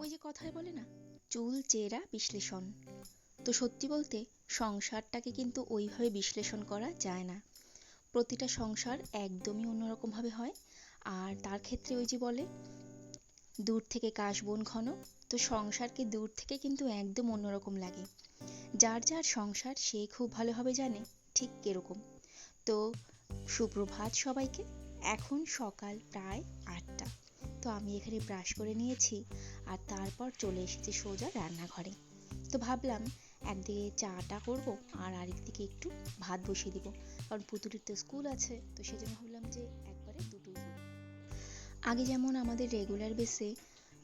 ওই যে কথায় বলে না, চুল, চেরা, বিশ্লেষণ। তো সত্যি বলতে, সংসারটাকে কিন্তু ওইভাবে বিশ্লেষণ করা যায় না। প্রতিটা সংসার একদমই অন্যরকমভাবে হয়। আর তার ক্ষেত্রে ওই যে বলে, দূর থেকে কাশ কাশবন ঘন, তো সংসারকে দূর থেকে কিন্তু একদম অন্যরকম লাগে। যার যার সংসার সে খুব ভালোভাবে জানে ঠিক কীরকম। তো সুপ্রভাত সবাইকে, এখন সকাল প্রায় আটটা। তো আমি এখানে ব্রাশ করে নিয়েছি। আর তারপর চলে এসেছি সোজা রান্নাঘরে। তো ভাবলাম একদিকে চাটা করব আর আরেকদিকে একটু ভাত বসিয়ে দিব। কারণ পুতুলির তো স্কুল আছে, তো সেজন্য ভাবলাম যে একবারে করব। আগে যেমন আমাদের রেগুলার বেসে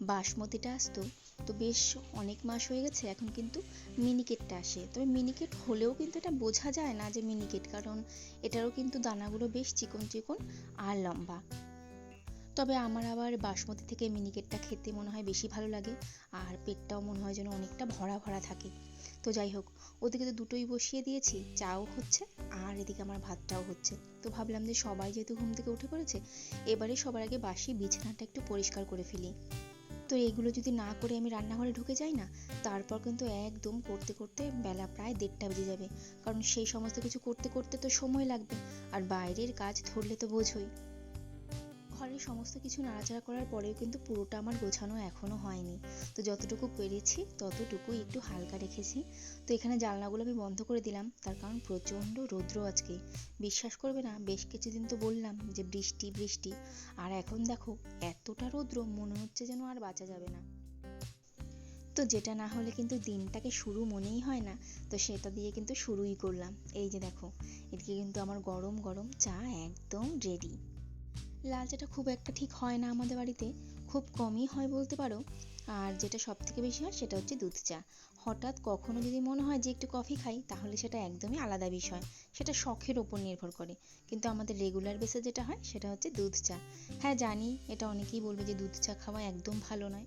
বাসমতিটা আসতো, তো বেশ অনেক মাস হয়ে গেছে, এখন কিন্তু মিনিকেটটা আসে। তবে মিনিকেট হলেও কিন্তু এটা বোঝা যায় না যে মিনিকেট কারণ এটারও কিন্তু দানাগুলো বেশ চিকন চিকন আর লম্বা। তবে আমার আবার বাসমতি থেকে মিনিকেটটা খেতে মনে হয় বেশি ভালো লাগে, আর পেটটাও মনে হয় যেন অনেকটা ভরা ভরা থাকে। তো যাই হোক, ওদিকে তো দুটোই বসিয়ে দিয়েছি, চাও হচ্ছে আর এদিকে আমার ভাতটাও হচ্ছে। তো ভাবলাম যে সবাই যেহেতু ঘুম থেকে উঠে পড়েছে, এবারে সবার আগে বাসি বিছানাটা একটু পরিষ্কার করে ফেলি। তো এগুলো যদি না করে আমি রান্নাঘরে ঢুকে যাই না, তারপর কিন্তু একদম করতে করতে বেলা প্রায় দেড়টা বেজে যাবে। কারণ সেই সমস্ত কিছু করতে করতে তো সময় লাগবে, আর বাইরের কাজ ধরলে তো বোঝোই। ঘরের সমস্ত কিছু নাড়াচাড়া করার পরেও কিন্তু পুরোটা আমার গোছানো এখনও হয়নি। তো যতটুকু পেরেছি, ততটুকুই একটু হালকা রেখেছি। তো এখানে জানলাগুলো আমি বন্ধ করে দিলাম, তার কারণ প্রচণ্ড রৌদ্র আজকে। বিশ্বাস করবে না, বেশ কিছুদিন তো বললাম যে বৃষ্টি বৃষ্টি। আর এখন দেখো, এতটা রৌদ্র, মনে হচ্ছে যেন আর বাঁচা যাবে না। তো যেটা না হলে কিন্তু দিনটাকে শুরু মনেই হয় না। তো সেটা দিয়ে কিন্তু শুরুই করলাম। এই যে দেখো, এদিকে কিন্তু আমার গরম গরম চা একদম রেডি লাল চাটা খুব একটা ঠিক হয় না আমাদের বাড়িতে, খুব কমই হয় বলতে পারো। আর যেটা সব থেকে বেশি হয় সেটা হচ্ছে দুধ চা। হঠাৎ কখনো যদি মনে হয় যে একটু কফি খাই, তাহলে সেটা একদমই আলাদা বিষয়। সেটা শখের ওপর নির্ভর করে। কিন্তু আমাদের রেগুলার বেসে যেটা হয়, সেটা হচ্ছে দুধ চা। হ্যাঁ জানি এটা অনেকেই বলবে যে দুধ চা খাওয়া একদম ভালো নয়।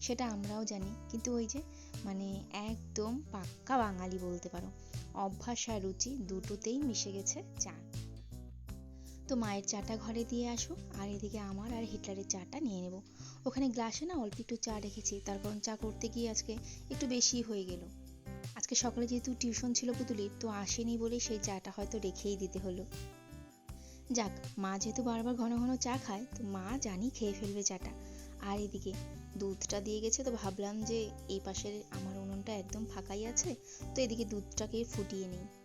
সেটা আমরাও জানি। কিন্তু ওই যে মানে একদম পাক্কা বাঙালি বলতে পারো। অভ্যাস আর রুচি দুটোতেই মিশে গেছে চা। তো মায়ের চাটা ঘরে দিয়ে আসো, আর এদিকে আমার আর হিটলারের চাটা নিয়ে নেব। ওখানে গ্লাসে না অল্প একটু চা রেখেছি তার কারণ চা করতে গিয়ে আজকে একটু বেশি হয়ে গেল। আজকে সকালে যেহেতু টিউশন ছিল পুতুলির তো আসেনি বলে সেই চাটা হয়তো রেখেই দিতে হলো। যাক, মা যেহেতু বারবার ঘন ঘন চা খায়, তো মা জানি খেয়ে ফেলবে চাটা। আর এদিকে, দুধটা দিয়ে গেছে তো ভাবলাম যে এই পাশের আমার উনুনটা একদম ফাঁকাই আছে, তো এদিকে দুধটাকে ফুটিয়ে নিই।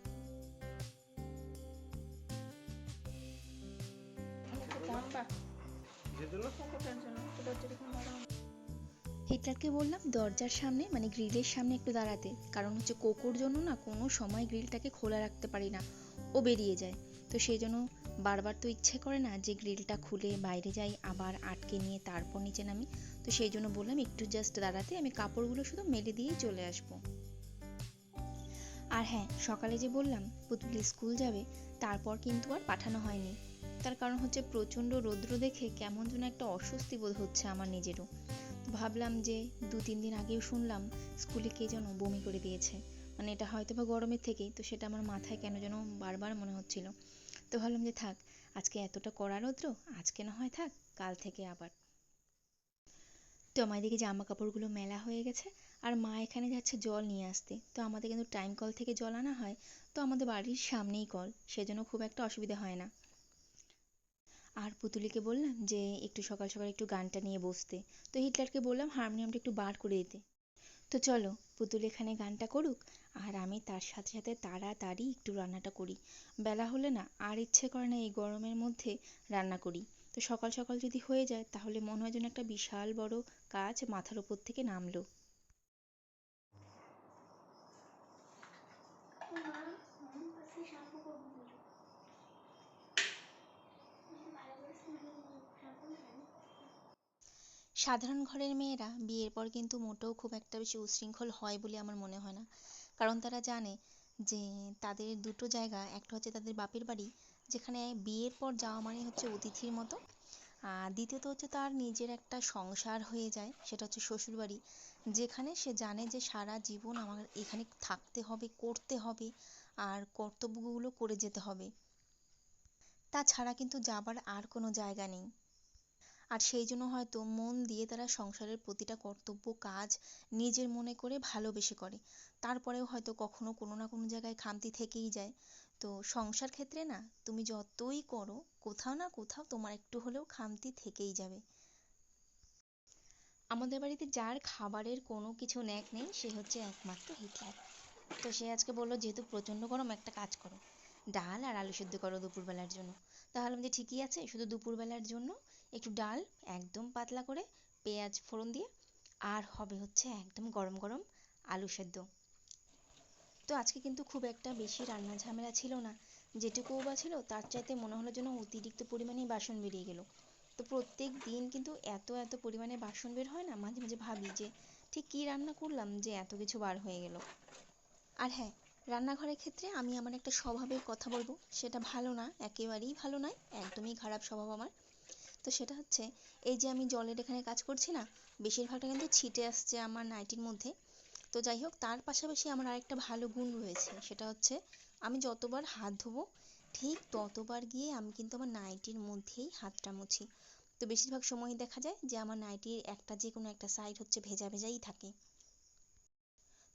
হিটলারকে বললাম, দরজার সামনে মানে গ্রিলের সামনে একটু দাঁড়াতে। কারণ হচ্ছে কোকোর জন্য না কোনো সময় গ্রিলটাকে খোলা রাখতে পারি না। ও বেরিয়ে যায়। তো সেই জন্য বারবার তো ইচ্ছে করে না যে গ্রিলটা খুলে বাইরে যাই, আবার আটকে নিয়ে তারপর নিচে নামি। তো সেই জন্য বললাম, একটু জাস্ট দাঁড়াতে, আমি কাপড়গুলো শুধু মেলে দিয়েই চলে আসব। আর হ্যাঁ সকালে যে বললাম, পুতুলি স্কুল যাবে, তারপর কিন্তু আর পাঠানো হয়নি। তার কারণ হচ্ছে প্রচণ্ড রৌদ্র দেখে কেমন যেন একটা অস্বস্তি বোধ হচ্ছে আমার নিজেরও। ভাবলাম যে দু তিন দিন আগেও শুনলাম স্কুলে কে যেন বমি করে দিয়েছে। মানে এটা হয়তো বা গরমের থেকেই, তো সেটা আমার মাথায় কেন যেন বারবার মনে হচ্ছিল। তো ভাবলাম যে থাক, আজকে এতটা কড়া রৌদ্র, আজকে না হয় থাক, কাল থেকে আবার। তো আমার দিকে জামা কাপড়গুলো মেলা হয়ে গেছে, আর মা এখানে যাচ্ছে জল নিয়ে আসতে। তো আমাদের কিন্তু টাইম কল থেকে জল আনা হয়, তো আমাদের বাড়ির সামনেই কল সেজন্য খুব একটা অসুবিধা হয় না। আর পুতুলিকে বললাম যে, একটু সকাল সকাল একটু গানটা নিয়ে বসতে। তো হিটলারকে বললাম, হারমোনিয়ামটা একটু বার করে দিতে তো চলো, পুতুল এখানে গানটা করুক, আর আমি তার সাথে সাথে তাড়াতাড়ি একটু রান্নাটা করি। বেলা হলে না, আর ইচ্ছে করে না এই গরমের মধ্যে রান্না করি। তো সকাল সকাল যদি হয়ে যায়, তাহলে মনে হয় যেন একটা বিশাল বড় কাজ মাথার ওপর থেকে নামলো। সাধারণ ঘরের মেয়েরা বিয়ের পর কিন্তু মোটেও খুব একটা বেশি উচ্ছৃঙ্খল হয় বলে আমার মনে হয় না। কারণ তারা জানে যে তাদের দুটো জায়গা, একটা হচ্ছে তাদের বাপের বাড়ি, যেখানে বিয়ের পর যাওয়া মানে হচ্ছে অতিথির মতো। আর দ্বিতীয়ত হচ্ছে তার নিজের একটা সংসার হয়ে যায়, সেটা হচ্ছে শ্বশুরবাড়ি যেখানে সে জানে যে সারা জীবন আমার এখানে থাকতে হবে, করতে হবে, আর কর্তব্যগুলো করে যেতে হবে। তাছাড়া কিন্তু যাবার আর কোনো জায়গা নেই। আর সেই জন্য হয়তো মন দিয়ে তারা সংসারের প্রতিটা কর্তব্য, কাজ নিজের মনে করে ভালোবেসে করে। তারপরেও হয়তো কখনো কোনো না কোনো জায়গায় খামতি থেকেই যায়। তো সংসার ক্ষেত্রে না, তুমি যতই করো, কোথাও না কোথাও তোমার একটু হলেও খামতি থেকেই যাবে। আমাদের বাড়িতে যার খাবারের কোনো কিছু ন্যাক নেই, সে হচ্ছে একমাত্র হিটলার। তো সে আজকে বলল, যেহেতু প্রচণ্ড গরম, একটা কাজ করো। ডাল আর আলু সেদ্ধ করো দুপুরবেলার জন্য। তা ভাবলাম যে ঠিকই আছে, শুধু দুপুরবেলার জন্য একটু ডাল একদম পাতলা করে, পেঁয়াজ ফোড়ন দিয়ে, আর হবে হচ্ছে একদম গরম গরম আলু সেদ্ধ। তো আজকে কিন্তু খুব একটা বেশি রান্না ঝামেলা ছিল না যেটুকুও বা ছিল তার চাইতে মনে হলো যেন অতিরিক্ত পরিমাণেই বাসন বেরিয়ে গেল। তো প্রত্যেক দিন কিন্তু এত এত পরিমাণে বাসন বের হয় না, মাঝে মাঝে ভাবি যে ঠিক কী রান্না করলাম যে এত কিছু বার হয়ে গেল। আর হ্যাঁ রান্নাঘরের ক্ষেত্রে আমি আমার একটা স্বভাবের কথা বলব। সেটা ভালো না, একেবারেই ভালো নয়, একদমই খারাপ স্বভাব আমার। তো সেটা হচ্ছে, এই যে আমি জলের এখানে কাজ করছি না, বেশিরভাগটা কিন্তু ছিটে আসছে আমার নাইটির মধ্যে। তো যাই হোক, তার পাশাপাশি আমার আরেকটা ভালো গুণ রয়েছে, সেটা হচ্ছে আমি যতবার হাত ধোবো, ঠিক ততবার গিয়ে আমি কিন্তু আমার নাইটির মধ্যেই হাতটা মুছি। তো বেশিরভাগ সময়ই দেখা যায় যে আমার নাইটির একটা যে কোনো একটা সাইড হচ্ছে ভেজা ভেজাই থাকে।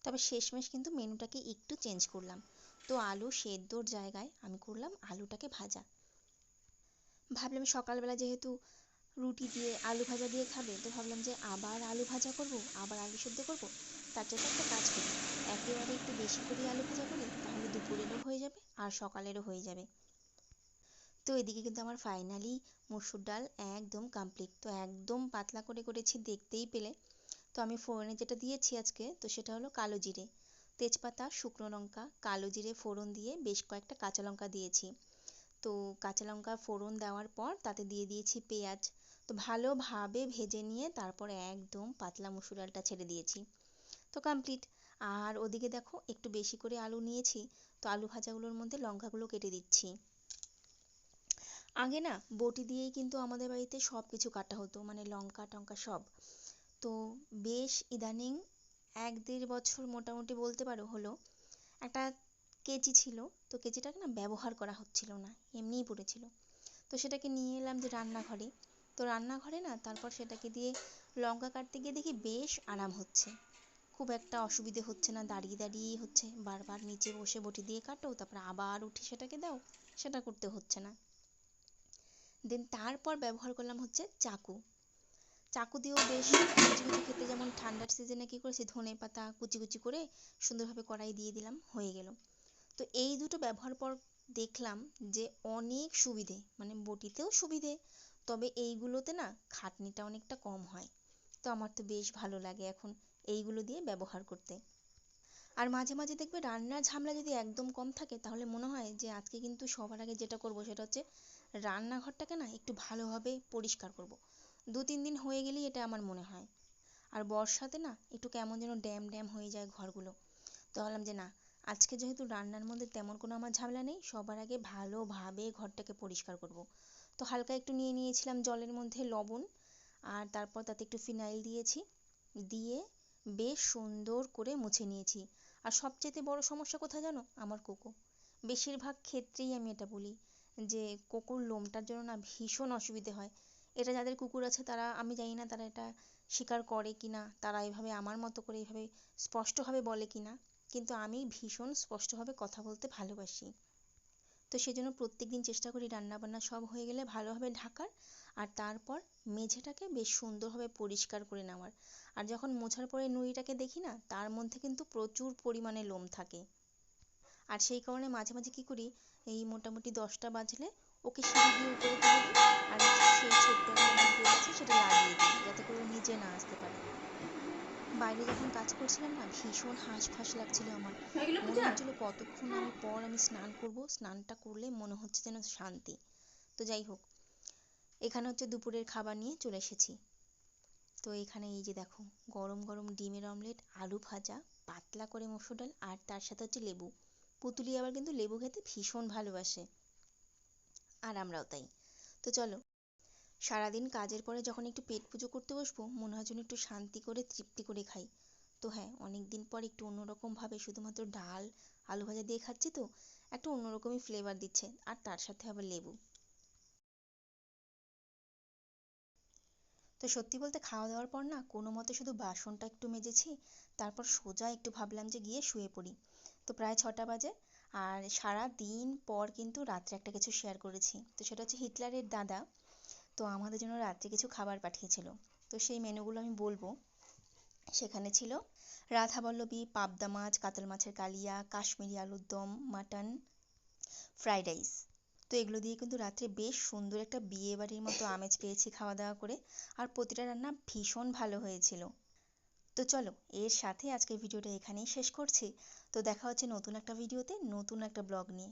তবে শেষমেশ কিন্তু মেনুটাকে একটু চেঞ্জ করলাম। তো আলু সেদ্ধর জায়গায় আমি করলাম আলুটাকে ভাজা। ভাবলাম সকালবেলা যেহেতু রুটি দিয়ে আলু ভাজা দিয়ে খাবে, তো ভাবলাম যে আবার আলু ভাজা করব, আবার আলু সেদ্ধ করব, তার জন্য একটা কাজ করি। একেবারে একটু বেশি করে আলু ভাজা করি তাহলে দুপুরেরও হয়ে যাবে আর সকালেরও হয়ে যাবে। তো এদিকে কিন্তু আমার ফাইনালি মসুর ডাল একদম কমপ্লিট তো একদম পাতলা করে করেছি দেখতেই পেলে। তো আমি ফোড়নে যেটা দিয়েছি আজকে, তো সেটা হলো কালো জিরে। তেজপাতা, শুকনো লঙ্কা, কালো জিরে ফোড়ন দিয়ে বেশ কয়েকটা কাঁচা লঙ্কা দিয়েছি। তো কাঁচা লঙ্কা ফোড়ন দেওয়ার পর তাতে দিয়ে দিয়েছি পেঁয়াজ। তো ভালোভাবে ভেজে নিয়ে তারপর একদম পাতলা মসুর ডালটা ছেড়ে দিয়েছি। তো কমপ্লিট আর ওদিকে দেখো একটু বেশি করে আলু নিয়েছি। তো আলু ভাজাগুলোর মধ্যে লঙ্কাগুলো কেটে দিচ্ছি। আগে না বটি দিয়েই কিন্তু আমাদের বাড়িতে সব কিছু কাটা হতো মানে লঙ্কা টঙ্কা সব। তো বেশ ইদানিং এক দেড় বছর মোটামুটি বলতে পারো হলো, একটা কেচি ছিল। তো কেচিটাকে না ব্যবহার করা হচ্ছিল না, এমনিই পড়েছিল। তো সেটাকে নিয়ে এলাম যে রান্নাঘরে। তো রান্নাঘরে না তারপর সেটাকে দিয়ে লঙ্কা কাটতে গিয়ে দেখি বেশ আরাম হচ্ছে। খুব একটা অসুবিধে হচ্ছে না, দাঁড়িয়ে দাঁড়িয়েই হচ্ছে। বারবার নিচে বসে বটি দিয়ে কাটো, তারপর আবার উঠে সেটাকে দাও, সেটা করতে হচ্ছে না। দেন তারপর ব্যবহার করলাম হচ্ছে চাকু। চাকু দিয়েও বেশ কুচি কুচি খেতে যেমন ঠান্ডার সিজনে কী করেছি, ধনে পাতা কুচি কুচি করে সুন্দরভাবে কড়াই দিয়ে দিলাম, হয়ে গেল। তো এই দুটো ব্যবহার পর দেখলাম যে অনেক সুবিধে মানে বটিতেও সুবিধে, তবে এইগুলোতে না খাটনিটা অনেকটা কম হয়। তো আমার তো বেশ ভালো লাগে এখন এইগুলো দিয়ে ব্যবহার করতে। আর মাঝে মাঝে দেখবে রান্নার ঝামেলা যদি একদম কম থাকে, তাহলে মনে হয় যে আজকে কিন্তু সবার আগে যেটা করব সেটা হচ্ছে রান্নাঘরটাকে না একটু ভালোভাবে পরিষ্কার করব। দু তিন দিন হয়ে গেলেই এটা আমার মনে হয়। আর বর্ষাতে না একটু কেমন যেন ড্যাম ড্যাম হয়ে যায় ঘরগুলো। তো ভাবলাম যে না, আজকে যেহেতু রান্নার মধ্যে তেমন কোনো আমার ঝামেলা নেই, সবার আগে ভালোভাবে ঘরটাকে পরিষ্কার করব। তো হালকা একটু নিয়ে নিয়েছিলাম জলের মধ্যে লবণ, আর তারপর তাতে একটু ফিনাইল দিয়েছি। দিয়ে বেশ সুন্দর করে মুছে নিয়েছি। আর সবচেয়ে বড় সমস্যা কোথায় জানো? আমার কোকো। বেশিরভাগ ক্ষেত্রেই আমি এটা বলি যে কোকোর লোমটার জন্য না ভীষণ অসুবিধে হয়। এটা যাদের কুকুর আছে তারা, আমি জানি না তারা এটা স্বীকার করে কি না, তারা এভাবে আমার মতো করে এইভাবে স্পষ্টভাবে বলে কি না, কিন্তু আমি ভীষণ স্পষ্টভাবে কথা বলতে ভালোবাসি। তো সেজন্য প্রত্যেক দিন চেষ্টা করি রান্নাবান্না সব হয়ে গেলে ভালোভাবে ঢাকার, আর তারপর মেঝেটাকে বেশ সুন্দরভাবে পরিষ্কার করে নেওয়ার। আর যখন মোছার পরে নুড়িটাকে দেখি না, তার মধ্যে কিন্তু প্রচুর পরিমাণে লোম থাকে। আর সেই কারণে মাঝে মাঝে কী করি, এই মোটামুটি দশটা বাজলে ওকে সিঁড়ি দিয়ে উপরে তুলে দিই আর সেই ছোট্ট একটা আছে সেটা লাগিয়ে দিই যাতে করে নিচে না আসতে পারে। বাইরে যখন কাজ করছিলাম না ভীষণ হাঁসফাঁস লাগছিল আমার। মনে হচ্ছিল কতক্ষণ আমি পর আমি স্নান করব স্নানটা করলে মনে হচ্ছে যেন শান্তি। তো যাই হোক এখানে হচ্ছে দুপুরের খাবার নিয়ে চলে এসেছি। তো এখানে এই যে দেখো গরম গরম ডিমের অমলেট আলু ভাজা পাতলা করে মসুর ডাল আর তার সাথে হচ্ছে লেবু। পুতুলি আবার কিন্তু লেবু খেতে ভীষণ ভালোবাসে। আর আমরাও তাই। তো চলো, সারাদিন কাজের পরে যখন একটু পেট পুজো করতে বসবো, মনে হয় যেন একটু শান্তি করে, তৃপ্তি করে খাই। তো হ্যাঁ অনেক দিন পর একটু অন্যরকমভাবে শুধুমাত্র ডাল, আলু ভাজা দিয়ে খাচ্ছি তো, একটা অন্যরকমই ফ্লেভার দিচ্ছে, আর তার সাথে আবার লেবু। তো সত্যি বলতে খাওয়া দাওয়ার পর না, কোনো মতে শুধু বাসনটা একটু মেজেছি, তারপর সোজা একটু ভাবলাম যে গিয়ে শুয়ে পড়ি। তো প্রায় ছটা বাজে আর সারা দিন পর কিন্তু রাত্রে একটা কিছু শেয়ার করেছি। তো সেটা হচ্ছে হিটলারের দাদা, তো আমাদের জন্য রাত্রে কিছু খাবার পাঠিয়েছিল। তো সেই মেনুগুলো আমি বলব। সেখানে ছিল রাধাবল্লভী পাবদা মাছ, কাতল মাছের কালিয়া, কাশ্মীরি আলুর দম, মাটন ফ্রাইড রাইস তো এগুলো দিয়ে কিন্তু রাত্রে বেশ সুন্দর একটা বিয়ে বাড়ির মতো আমেজ পেয়েছি খাওয়া দাওয়া করে। আর প্রতিটা রান্না ভীষণ ভালো হয়েছিল। তো চলো, এর সাথে আজকের ভিডিওটা এখানেই শেষ করছি। তো দেখা হচ্ছে নতুন একটা ভিডিওতে, নতুন একটা ব্লগ নিয়ে।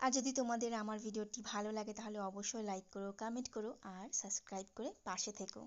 আর যদি তোমাদের আমার ভিডিওটি ভালো লাগে, তাহলে অবশ্যই লাইক করো কমেন্ট করো, আর সাবস্ক্রাইব করে পাশে থেকো।